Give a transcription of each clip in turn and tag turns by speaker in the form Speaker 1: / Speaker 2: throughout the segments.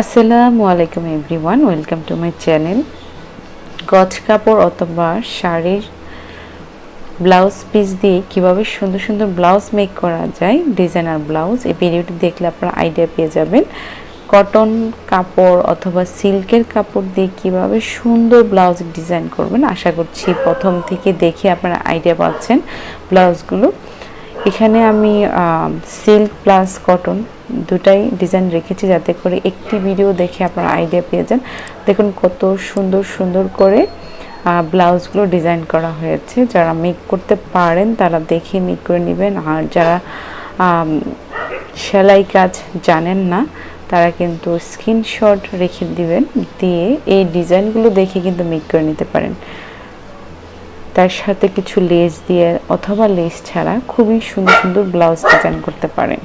Speaker 1: আসসালামু আলাইকুম everyone, welcome to my channel. গজ কাপড় অথবা শাড়ির ব্লাউজ পিস দিয়ে কীভাবে সুন্দর সুন্দর ব্লাউজ মেক করা যায় ডিজাইনার ব্লাউজ, এই ভিডিওটি দেখলে আপনারা আইডিয়া পেয়ে যাবেন। কটন কাপড় অথবা সিল্কের কাপড় দিয়ে কীভাবে সুন্দর ব্লাউজ ডিজাইন করবেন, আশা করছি প্রথম থেকে দেখে আপনারা আইডিয়া পাচ্ছেন ব্লাউজগুলো। এখানে আমি সিল্ক প্লাস কটন দুটাই ডিজাইন রেখেছি যাতে করে একটি ভিডিও দেখে আপনারা আইডিয়া পেয়ে যান। দেখুন কত সুন্দর সুন্দর করে ব্লাউজগুলো ডিজাইন করা হয়েছে। যারা মেক করতে পারেন, তারা দেখে মেক করে নেবেন। আর যারা সেলাই কাজ জানেন না, তারা কিন্তু স্ক্রিনশট রেখে দিবেন, দিয়ে এই ডিজাইনগুলো দেখে কিন্তু মেক করে নিতে পারেন। তার সাথে কিছু লেস দিয়ে অথবা লেস ছাড়া খুবই সুন্দর সুন্দর ব্লাউজ ডিজাইন করতে পারেন।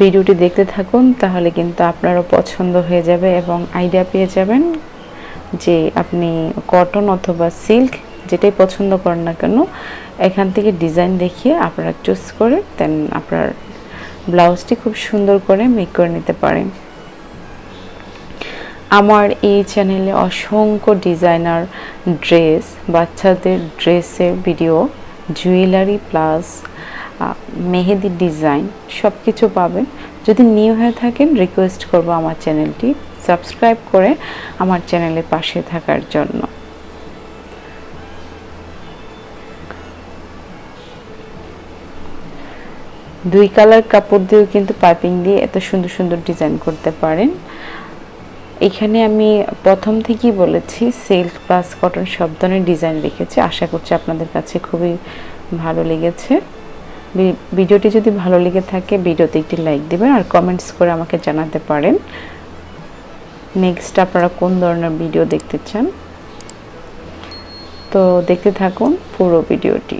Speaker 1: ভিডিওটি দেখতে থাকুন, তাহলে কিন্তু আপনারও পছন্দ হয়ে যাবে এবং আইডিয়া পেয়ে যাবেন যে আপনি কটন অথবা সিল্ক যেটাই পছন্দ করেন না কেন, এখান থেকে ডিজাইন দেখিয়ে আপনারা চুজ করে দেন আপনার ব্লাউজটি খুব সুন্দর করে মেক করে নিতে পারেন। আমার এই চ্যানেলে অসংখ্য ডিজাইনার ড্রেস বাচ্চাদের ড্রেসের video jewellery plus mehndi design সব কিছু পাবেন। যদি নিউ হয়ে থাকেন রিকোয়েস্ট করব আমার চ্যানেলটি সাবস্ক্রাইব করে আমার চ্যানেলের পাশে থাকার জন্য। দুই কালার কাপড় দিয়েও কিন্তু পাইপিং দিয়ে এত সুন্দর সুন্দর ডিজাইন করতে পারেন। এখানে আমি প্রথম থেকেই বলেছি সিল্ক প্লাস কটন সব ধরনের ডিজাইন রেখেছি। আশা করছি আপনাদের কাছে খুবই ভালো লেগেছে। ভিডিওটি যদি ভালো লেগে থাকে, ভিডিওতে একটি লাইক দেবেন আর কমেন্টস করে আমাকে জানাতে পারেন। নেক্সট আপনারা কোন ধরনের ভিডিও দেখতে চান? তো দেখতে থাকুন পুরো ভিডিওটি।